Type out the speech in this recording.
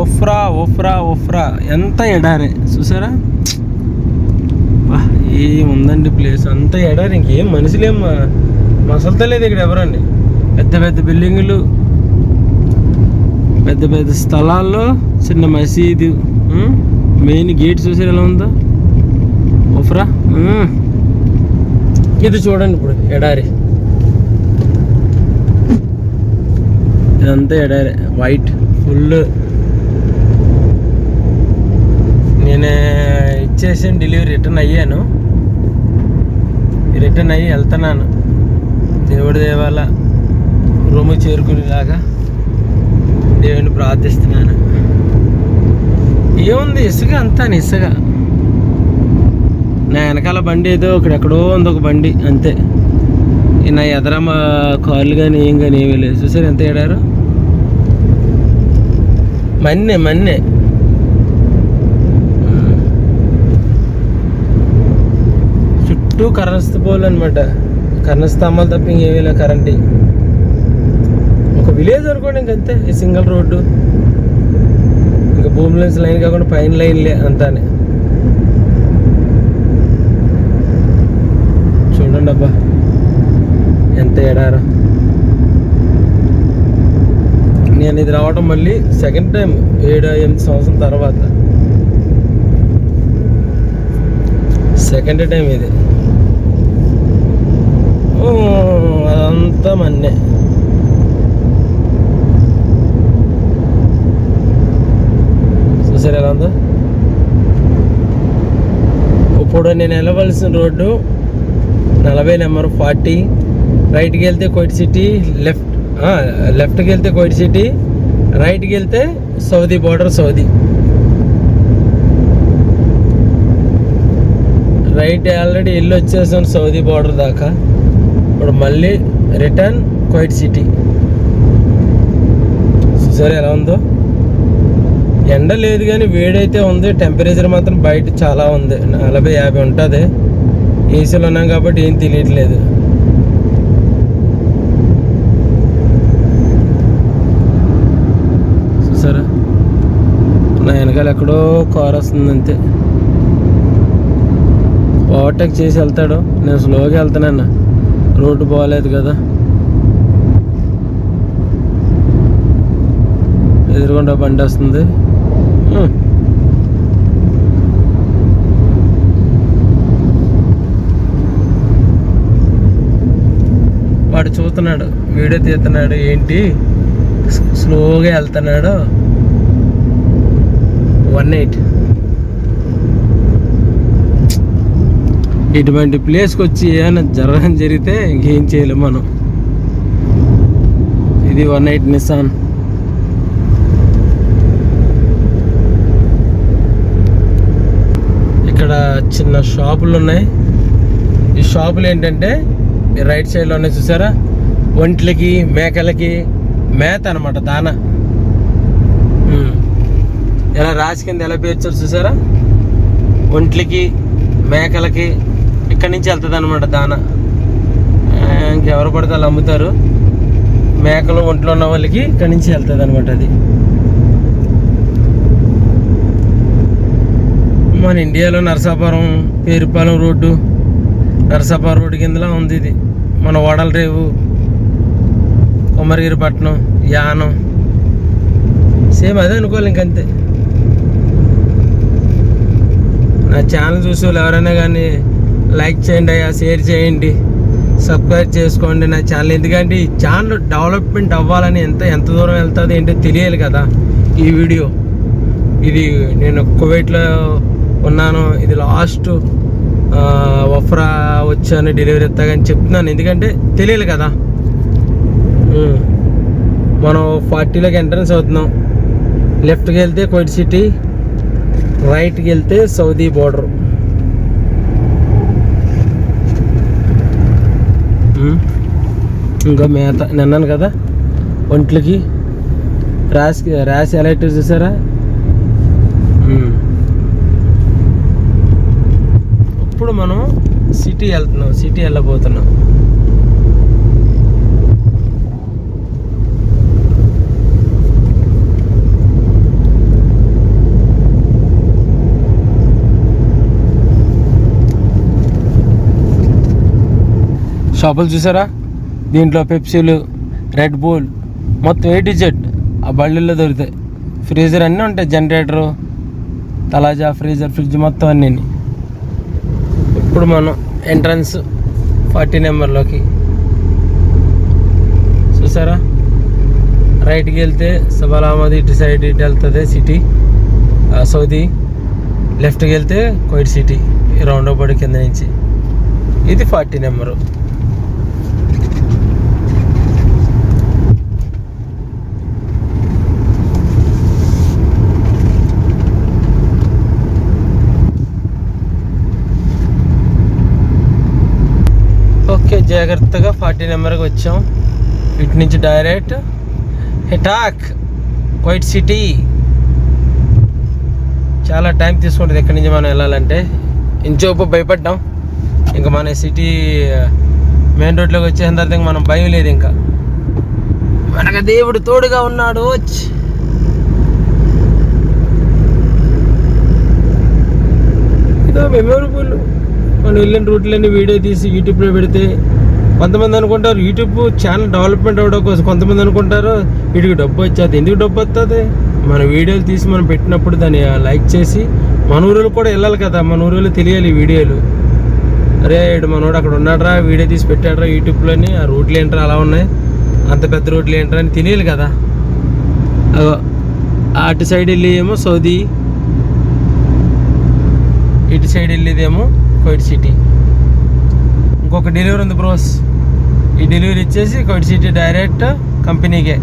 ఒఫ్రా ఒఫ్రా ఒఫ్రా ఎంత ఎడారే. చూసారా? వా, ఏముందండి ప్లేస్ అంత ఎడారి. ఇంకేం మనుషులేం మ- ఇక్కడ ఎవరండి? పెద్ద పెద్ద బిల్డింగులు పెద్ద పెద్ద స్థలాల్లో చిన్న మసీదు మెయిన్ గేట్ చూసారు ఎలా ఉందో? ఒఫ్రా ఇది చూడండి ఇప్పుడు ఎడారి. ఇదంతా ఎడారి. వైట్ ఫుల్ నేను ఇచ్చేసి డెలివరీ రిటర్న్ అయ్యాను. రిటర్న్ అయ్యి వెళ్తున్నాను. దేవుడి దేవాల రూమ్ చేరుకునేలాగా దేవుని ప్రార్థిస్తున్నాను. ఏముంది? ఇసుక అంతా ఇసుక. నా వెనకాల బండి ఏదో ఇక్కడ ఎక్కడో ఉంది ఒక బండి అంతే. నా ఎదర మా కానీ ఏం కానీ ఏమీ లేదు. చూసారు ఎంత ఏడారు? మన్నే మన్నే. చుట్టూ కరెంట్ పోల్ అనమాట కరెంట్ స్తంభాలు తప్ప ఇంకేమీ లేదు కరెంట్. ఒక విలేజ్ అనుకోండి ఇంకంతే ఈ సింగిల్ రోడ్డు. ఇంకా భూమి లైన్స్ లైన్ కాకుండా పైన లైన్లే అంతానే. చూడండి అబ్బా ఎంత ఎడారా. నేను ఇది రావడం మళ్ళీ సెకండ్ టైం ఏడు ఎనిమిది సంవత్సరం తర్వాత. సెకండ్ టైం ఇది. అంతా మన్నే చూసారు ఎలా ఉందో ఇప్పుడు నేను వెళ్ళవలసిన రోడ్డు నలభై నెంబర్ ఫార్టీ. రైట్కి వెళ్తే కోయిట్ సిటీ లెఫ్ట్ లెఫ్ట్కి వెళ్తే కోయిట్ సిటీ రైట్కి వెళ్తే Saudi border Saudi. Right already వెళ్ళి వచ్చేసాను సౌదీ బార్డర్ దాకా. ఇప్పుడు మళ్ళీ రిటర్న్ క్వైట్ సిటీ. చూసారు ఎలా ఉందో? ఎండ లేదు కానీ వేడైతే ఉంది. టెంపరేచర్ మాత్రం బయట చాలా ఉంది. నలభై యాభై ఉంటుంది. ఏసీలో ఉన్నాం కాబట్టి ఏం తెలియట్లేదు. చూసారా? నా వెనకాల ఎక్కడో కార్ వస్తుంది అంతే. ఓవర్టేక్ చేసి వెళ్తాడు. నేను స్లోగా వెళ్తానన్న. రోడ్డు బాగాలేదు కదా. ఎదురుగుండా బండి వస్తుంది. వాడు చూస్తున్నాడు వీడియో తీస్తున్నాడు ఏంటి? స్లోగా వెళ్తున్నాడు. One eight. ఇటువంటి ప్లేస్కి వచ్చి ఏమైనా జరగడం జరిగితే ఇంకేం చేయలేము మనం. ఇది వన్ ఎయిట్ నిసాన్ ఇక్కడ చిన్న షాపులు ఉన్నాయి. ఈ షాపులు ఏంటంటే రైట్ సైడ్లో ఉన్నాయి చూసారా? ఒంట్లకి మేకలకి మేత అనమాట దాన. ఎలా రాసి కింద ఎలా పేర్చారు చూసారా? ఒంట్లకి మేకలకి ఇక్కడి నుంచి వెళ్తుంది అనమాట దాన ఇంకెవరు పడితే వాళ్ళు అమ్ముతారు. మేకలు ఒంట్లో ఉన్న వాళ్ళకి ఇక్కడి నుంచి వెళ్తుంది అనమాట అది. మన ఇండియాలో నరసాపురం పేరుపాలెం రోడ్డు నరసాపురం రోడ్డు కిందలా ఉంది ఇది. మన ఓడల రేవు కొమరగిరిపట్నం యానం. సేమ్ అదే అనుకోవాలి ఇంకంతే. నా ఛానల్ చూసే వాళ్ళు ఎవరైనా కానీ లైక్ చేయండి అయ్యా షేర్ చేయండి. సబ్స్క్రైబ్ చేసుకోండి నా ఛానల్ ఎందుకంటే ఈ ఛానల్ డెవలప్మెంట్ అవ్వాలని ఎంత ఎంత దూరం వెళ్తుంది ఏంటో తెలియాలి కదా ఈ వీడియో. ఇది నేను కువైట్లో ఉన్నాను. ఇది లాస్ట్ వఫ్రా వచ్చాను డెలివరీ ఎత్తాగని చెప్తున్నాను. ఎందుకంటే తెలియాలి కదా. మనం ఫార్టీలోకి ఎంట్రన్స్ అవుతున్నాం. లెఫ్ట్కి వెళ్తే కోయిట్ సిటీ రైట్కి వెళ్తే సౌదీ బోర్డర్ ఇంకా మేత నిన్నాను కదా? ఒంట్లకి ర్యాష్ ర్యాష్ ఎలా ఎట్టు చూసారా ఇప్పుడు మనం సిటీ వెళ్తున్నాం సిటీ వెళ్ళబోతున్నాం. షాపులు చూసారా? దీంట్లో పెప్సీలు రెడ్ బూల్ మొత్తం ఏ టు జెడ్ ఆ బళ్ళల్లో దొరుకుతాయి. ఫ్రీజర్ అన్నీ ఉంటాయి జనరేటరు తలాజా ఫ్రీజర్ ఫ్రిడ్జ్ మొత్తం అన్నీ ఇప్పుడు మనం ఎంట్రన్స్ ఫార్టీ నెంబర్లోకి చూసారా? రైట్కి వెళ్తే సబలామది ఇటు సైడ్ ఇటు వెళ్తుంది సిటీ సౌదీ లెఫ్ట్కి వెళ్తే కోయిట్ సిటీ రౌండ్ అబౌట్ కింద నుంచి. ఇది ఫార్టీ నెంబరు జాగ్రత్తగా ఫార్టీ నెంబర్కి వచ్చాం. ఇటు నుంచి డైరెక్ట్ హిటాక్ వైట్ సిటీ. చాలా టైం తీసుకుంటుంది ఎక్కడి నుంచి మనం వెళ్ళాలంటే. ఇంచోపు భయపడ్డాం. ఇంకా మన సిటీ మెయిన్ రోడ్లోకి వచ్చేసిన తర్వాత మనం భయం లేదు ఇంకా. మనకు దేవుడు తోడుగా ఉన్నాడు. వచ్చి ఇదో మెమొరబుల్. మనం వెళ్ళిన రూట్లన్నీ వీడియో తీసి యూట్యూబ్లో పెడితే కొంతమంది అనుకుంటారు యూట్యూబ్ ఛానల్ డెవలప్మెంట్ అవ్వడం కోసం కొంతమంది అనుకుంటారు వీటికి డబ్బు వచ్చేది. ఎందుకు డబ్బు వస్తుంది మన వీడియోలు తీసి మనం పెట్టినప్పుడు దాన్ని లైక్ చేసి మన ఊరిలో కూడా వెళ్ళాలి కదా మన ఊరిలో తెలియాలి వీడియోలు. అరే ఇడు మనోడు అక్కడ ఉన్నాడరా వీడియో తీసి పెట్టాడరా యూట్యూబ్లోని ఆ రూట్లు ఏంట్రా అలా ఉన్నాయి? అంత పెద్ద రూట్లు ఏంట్రా అని తెలియాలి కదా. అటు సైడ్ వెళ్ళి ఏమో సౌదీ ఇటు సైడ్ వెళ్ళేదేమో కోయిట్ సిటీ ఇంకొక డెలివరీ ఉంది బ్రోస్ ఈ డెలివరీ ఇచ్చేసి కోయిట్ సిటీ డైరెక్ట్ కంపెనీకే